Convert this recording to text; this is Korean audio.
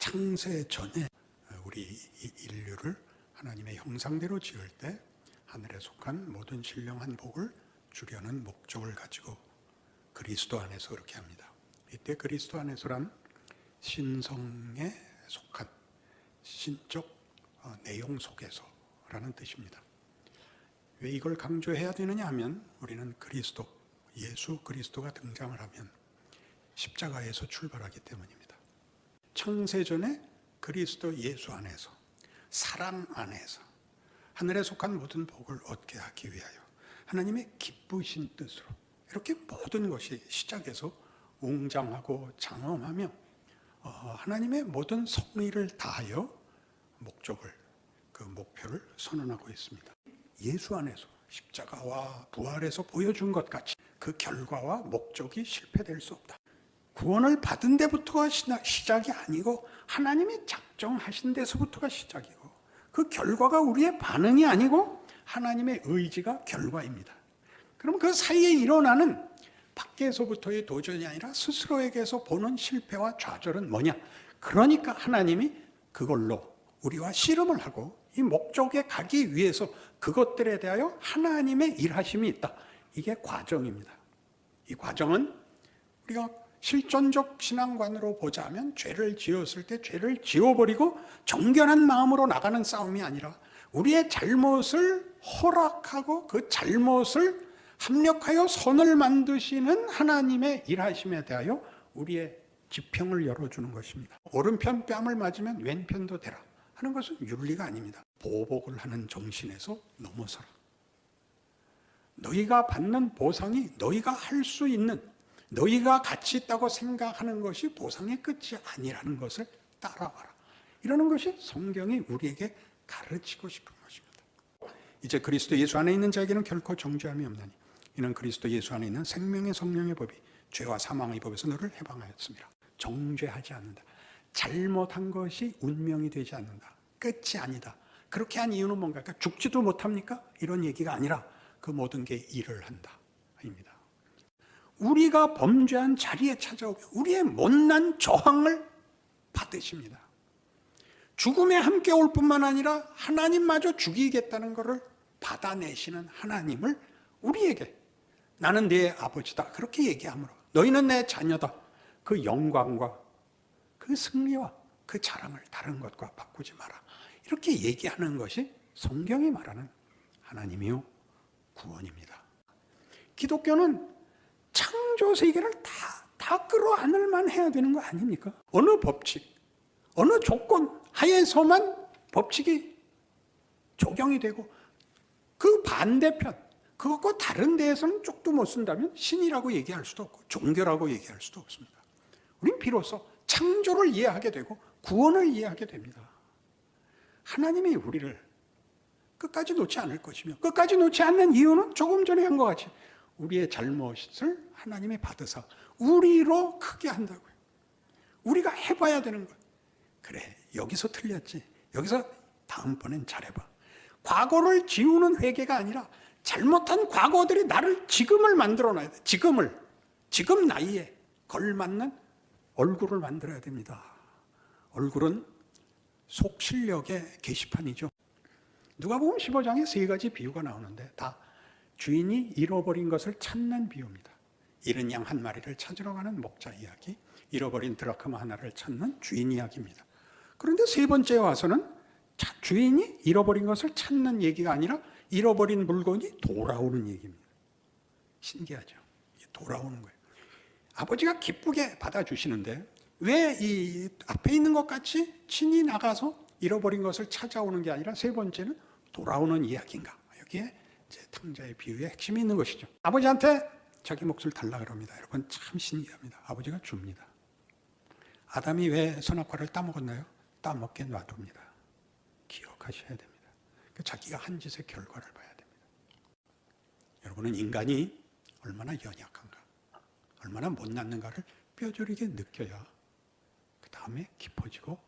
창세 전에 우리 이 인류를 하나님의 형상대로 지을 때 하늘에 속한 모든 신령한 복을 주려는 목적을 가지고 그리스도 안에서 그렇게 합니다. 이때 그리스도 안에서란 신성에 속한 신적 어, 내용 속에서라는 뜻입니다. 왜 이걸 강조해야 되느냐 하면 우리는 그리스도, 예수 그리스도가 등장을 하면 십자가에서 출발하기 때문입니다. 창세전에 그리스도 예수 안에서 사랑 안에서 하늘에 속한 모든 복을 얻게 하기 위하여 하나님의 기쁘신 뜻으로 이렇게 모든 것이 시작해서 웅장하고 장엄하며 어, 하나님의 모든 성의를 다하여 목적을 그 목표를 선언하고 있습니다. 예수 안에서 십자가와 부활에서 보여준 것 같이 그 결과와 목적이 실패될 수 없다. 구원을 받은 데부터가 시작이 아니고 하나님이 작정하신 데서부터가 시작이고 그 결과가 우리의 반응이 아니고 하나님의 의지가 결과입니다. 그럼 그 사이에 일어나는 밖에서부터의 도전이 아니라 스스로에게서 보는 실패와 좌절은 뭐냐? 그러니까 하나님이 그걸로 우리와 씨름을 하고 이 목적에 가기 위해서 그것들에 대하여 하나님의 일하심이 있다. 이게 과정입니다. 이 과정은 우리가 실존적 신앙관으로 보자면 죄를 지었을 때 죄를 지워버리고 정결한 마음으로 나가는 싸움이 아니라 우리의 잘못을 허락하고 그 잘못을 합력하여 선을 만드시는 하나님의 일하심에 대하여 우리의 지평을 열어주는 것입니다. 오른편 뺨을 맞으면 왼편도 되라 하는 것은 윤리가 아닙니다. 보복을 하는 정신에서 넘어서라. 너희가 받는 보상이 너희가 할 수 있는 너희가 가치 있다고 생각하는 것이 보상의 끝이 아니라는 것을 따라와라. 이러는 것이 성경이 우리에게 가르치고 싶은 것입니다. 이제 그리스도 예수 안에 있는 자에게는 결코 정죄함이 없나니 이는 그리스도 예수 안에 있는 생명의 성령의 법이 죄와 사망의 법에서 너를 해방하였습니다. 정죄하지 않는다. 잘못한 것이 운명이 되지 않는다. 끝이 아니다. 그렇게 한 이유는 뭔가? 그러니까 죽지도 못합니까? 이런 얘기가 아니라 그 모든 게 일을 한다. 입니다. 우리가 범죄한 자리에 찾아오면 우리의 못난 저항을 받으십니다. 죽음에 함께 올 뿐만 아니라 하나님마저 죽이겠다는 것을 받아내시는 하나님을 우리에게 나는 네 아버지다. 그렇게 얘기하므로 너희는 내 자녀다. 그 영광과 그 승리와 그 자랑을 다른 것과 바꾸지 마라. 이렇게 얘기하는 것이 성경이 말하는 하나님이요 구원입니다. 기독교는 창조 세계를 다, 다 끌어안을 만 해야 되는 거 아닙니까? 어느 법칙, 어느 조건 하에서만 법칙이 적용이 되고 그 반대편, 그것과 다른 데에서는 쪽도 못 쓴다면 신이라고 얘기할 수도 없고 종교라고 얘기할 수도 없습니다. 우린 비로소 창조를 이해하게 되고 구원을 이해하게 됩니다. 하나님이 우리를 끝까지 놓지 않을 것이며 끝까지 놓지 않는 이유는 조금 전에 한 것 같이 우리의 잘못을 하나님이 받으사 우리로 크게 한다고요. 우리가 해봐야 되는 것. 그래, 여기서 틀렸지. 여기서 다음번엔 잘해봐. 과거를 지우는 회개가 아니라 잘못한 과거들이 나를 지금을 만들어 놔야 돼. 지금을. 지금 나이에 걸맞는 얼굴을 만들어야 됩니다. 얼굴은 속실력의 게시판이죠. 누가 보면 15장에 세 가지 비유가 나오는데 다 주인이 잃어버린 것을 찾는 비유입니다. 잃은 양 한 마리를 찾으러 가는 목자 이야기, 잃어버린 드라크마 하나를 찾는 주인 이야기입니다. 그런데 세 번째 와서는 주인이 잃어버린 것을 찾는 얘기가 아니라 잃어버린 물건이 돌아오는 얘기입니다. 신기하죠? 돌아오는 거예요. 아버지가 기쁘게 받아주시는데 왜 이 앞에 있는 것 같이 친히 나가서 잃어버린 것을 찾아오는 게 아니라 세 번째는 돌아오는 이야기인가? 여기에 탕자의 비유의 핵심이 있는 것이죠. 아버지한테 자기 몫을 달라 그럽니다. 여러분 참 신기합니다. 아버지가 줍니다. 아담이 왜 선악과를 따먹었나요? 따먹게 놔둡니다. 기억하셔야 됩니다. 그러니까 자기가 한 짓의 결과를 봐야 됩니다. 여러분은 인간이 얼마나 연약한가, 얼마나 못났는가를 뼈저리게 느껴야 그 다음에 깊어지고